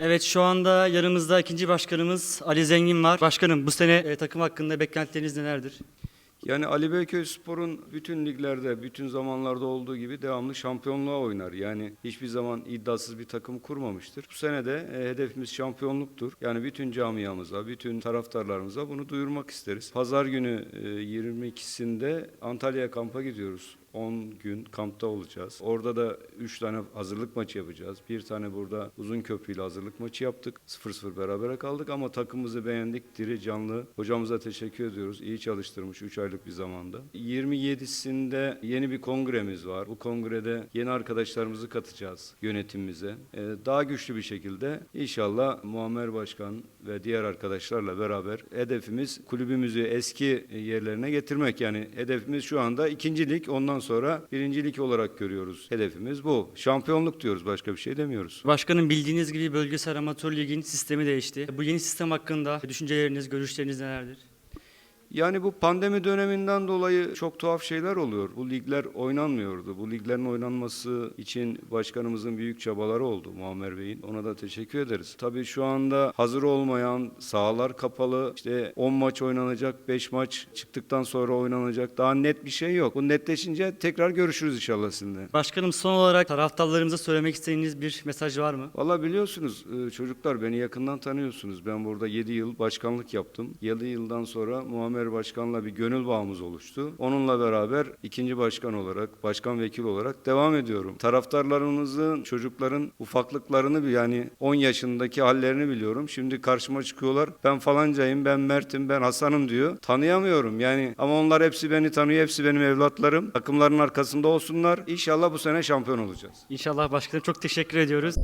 Evet şu anda yanımızda ikinci başkanımız Ali Zengin var. Başkanım bu sene e, takım hakkında beklentileriniz nelerdir? Yani Ali Beyköy Spor'un bütün liglerde, bütün zamanlarda olduğu gibi devamlı şampiyonluğa oynar. Yani hiçbir zaman iddiasız bir takım kurmamıştır. Bu sene de e, hedefimiz şampiyonluktur. Yani bütün camiamıza, bütün taraftarlarımıza bunu duyurmak isteriz. Pazar günü e, 22'sinde Antalya'ya kampa gidiyoruz. 10 gün kampta olacağız. Orada da 3 tane hazırlık maçı yapacağız. Bir tane burada uzun köprüyle hazırlık maçı yaptık. 0-0 berabere kaldık ama takımımızı beğendik. Diri canlı. Hocamıza teşekkür ediyoruz. İyi çalıştırmış 3 aylık bir zamanda. 27'sinde yeni bir kongremiz var. Bu kongrede yeni arkadaşlarımızı katacağız yönetimimize. Ee, daha güçlü bir şekilde inşallah Muammer Başkan ve diğer arkadaşlarla beraber hedefimiz kulübümüzü eski yerlerine getirmek. Yani hedefimiz şu anda ikincilik ondan sonra birincilik olarak görüyoruz. Hedefimiz bu. Şampiyonluk diyoruz başka bir şey demiyoruz. Başkanım bildiğiniz gibi bölgesel amatör ligin sistemi değişti. Bu yeni sistem hakkında düşünceleriniz, görüşleriniz nelerdir? Yani bu pandemi döneminden dolayı çok tuhaf şeyler oluyor. Bu ligler oynanmıyordu. Bu liglerin oynanması için başkanımızın büyük çabaları oldu Muammer Bey'in. Ona da teşekkür ederiz. Tabii şu anda hazır olmayan sahalar kapalı. İşte 10 maç oynanacak, 5 maç çıktıktan sonra oynanacak. Daha net bir şey yok. Bu netleşince tekrar görüşürüz inşallah sizinle. Başkanım son olarak taraftarlarımıza söylemek istediğiniz bir mesaj var mı? Valla biliyorsunuz e, çocuklar beni yakından tanıyorsunuz. Ben burada 7 yıl başkanlık yaptım. 7 yıldan sonra Muammer Başkan'la bir gönül bağımız oluştu. Onunla beraber ikinci başkan olarak, başkan vekil olarak devam ediyorum. Taraftarlarımızın, çocukların ufaklıklarını bir- yani 10 yaşındaki hallerini biliyorum. Şimdi karşıma çıkıyorlar. Ben falancayım, ben Mert'im, ben Hasan'ım diyor. Tanıyamıyorum yani ama onlar hepsi beni tanıyor. Hepsi benim evlatlarım. Takımların arkasında olsunlar. İnşallah bu sene şampiyon olacağız. İnşallah başkanım çok teşekkür ediyoruz.